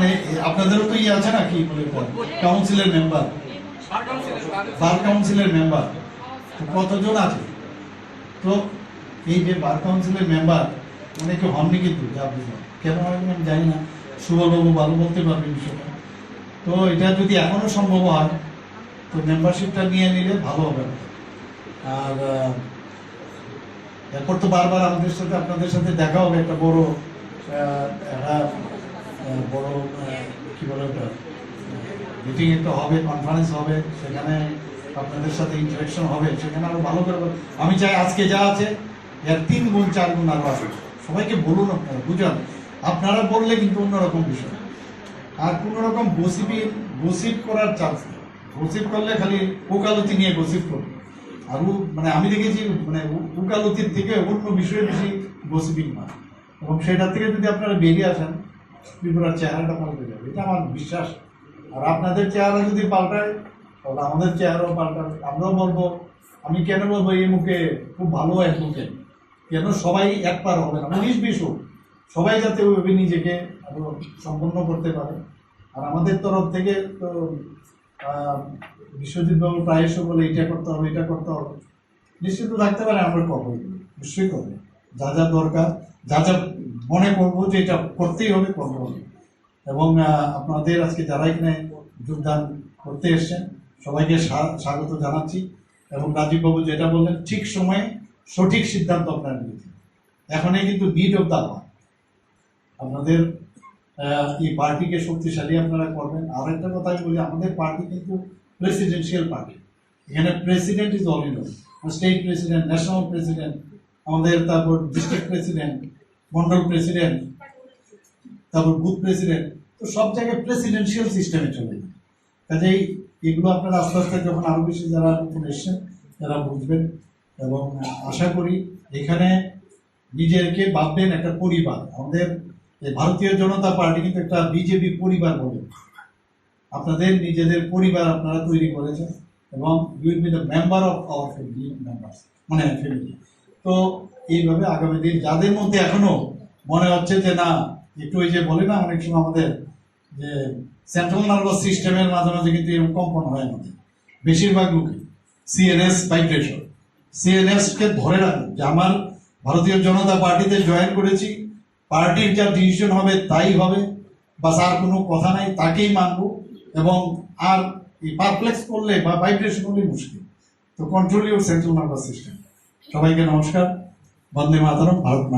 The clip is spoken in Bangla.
মানে আপনাদেরও তো ইয়ে আছে না কি বলে কাউন্সিলের মেম্বার বার কাউন্সিলের মেম্বার কতজন আছে? তো এই যে বার কাউন্সিলের মেম্বার অনেকে হননি কিন্তু বুঝলাম। কেন আমি জানি না। সুবলবাবু ভালো বলতে পারবেন বিষয়টা। তো এটা যদি এখনও সম্ভব হয়, তো মেম্বারশিপটা নিয়ে নিলে ভালো হবে। আর এরপর তো বারবার আমাদের সাথে, আপনাদের সাথে দেখা হবে, একটা বড় একটা বড় কি বলে ওটা? মিটিং একটা হবে কনফারেন্স হবে, সেখানে আপনাদের সাথে ইন্টারাকশন হবে, সেখানে আরও ভালো করে আমি চাই আজকে যা আছে, এর তিন গুণ, চার গুণ আরও আছে। সবাইকে বলুন আপনারা, বুঝান। আপনারা বললে কিন্তু অন্যরকম বিষয়। আর কোন রকম গসিপি গসিপ করার চান্স নেই। গসিপ করলে খালি ওকালতি নিয়ে গসিপ করবে আর মানে আমি দেখেছি মানে উকালতির থেকে অন্য বিষয়ে বেশি গসিপিং হয়। এবং সেটা থেকে যদি আপনারা বেরিয়ে আসেন ত্রিপুরার চেহারাটা পাল্টে যাবে। এটা আমার বিশ্বাস। আর আপনাদের চেহারা যদি পাল্টায় তাহলে আমাদের চেহারাও পাল্টাবে। আমরাও বলব আমি কেন বলব এই মুখে খুব ভালো এক মুখে? কেন সবাই এক পার হবে না? উনিশ বিশ সবাই যাতে ওইভাবে নিজেকে আরও সম্পন্ন করতে পারে। আর আমাদের তরফ থেকে তো আহ, বিশ্বজিৎ বাবু প্রায়শ বলে এটা করতে হবে এটা করতে হবে। নিশ্চিত থাকতে পারে আমরা করব নিশ্চয়ই করব। যা যা দরকার, যা যা মনে করব যে এটা করতেই হবে হবে। এবং আপনাদের আজকে যারা এখানে যোগদান করতে এসছেন, সবাইকে স্বাগত জানাচ্ছি। এবং রাজীববাবু যেটা বললেন, ঠিক সময়ে সঠিক সিদ্ধান্ত আপনারা নিয়েছেন। এখনই কিন্তু নিড অফ দা আপনাদের এই পার্টিকে শক্তিশালী আপনারা করবেন। আর একটা কথা আমি বলি, আমাদের পার্টি কিন্তু প্রেসিডেন্সিয়াল পার্টি এখানে president is all in state president national president আমাদের তারপর ডিস্ট্রিক্ট প্রেসিডেন্ট মন্ডল প্রেসিডেন্ট তারপর বুথ প্রেসিডেন্ট তো সব জায়গায় প্রেসিডেন্সিয়াল সিস্টেমে চলে যায়। কাজেই এগুলো আপনারা আস্তে আস্তে যখন আরও বেশি যারা নতুন এসছেন, তারা বুঝবেন এবং আশা করি এখানে নিজেকে ভাববেন একটা পরিবার। আমাদের ভারতীয় জনতা পার্টি কিন্তু একটা বিজেপি পরিবার বলে। আপনাদের নিজেদের পরিবার আপনারা তৈরি করেছেন এবং you'll be the member of our family member মানে ফ্যামিলি তো এইভাবে আগামী দিন যাদের মধ্যে এখনও মনে হচ্ছে যে না, একটু ওই যে বলে না, অনেক সময় আমাদের যে সেন্ট্রাল নার্ভাস সিস্টেমের মাঝে মাঝে কিন্তু এরকম কম্পন হয় আমাদের। বেশিরভাগ লোকে সিএনএস ভাইব্রেশন সিএনএস কে ধরে রাখুন যে আমার ভারতীয় জনতা পার্টিতে জয়েন করেছি, পার্টির যা ডিসিশন হবে তাই হবে, বাস আর কোনো কথা নাই, তাকেই মানবো এবং আর এই পারপ্লেক্স করলে বা ভাইব্রেশন করলে মুশকিল। তো control your central nervous system সবাইকে নমস্কার। বন্দে মাতরম ভারত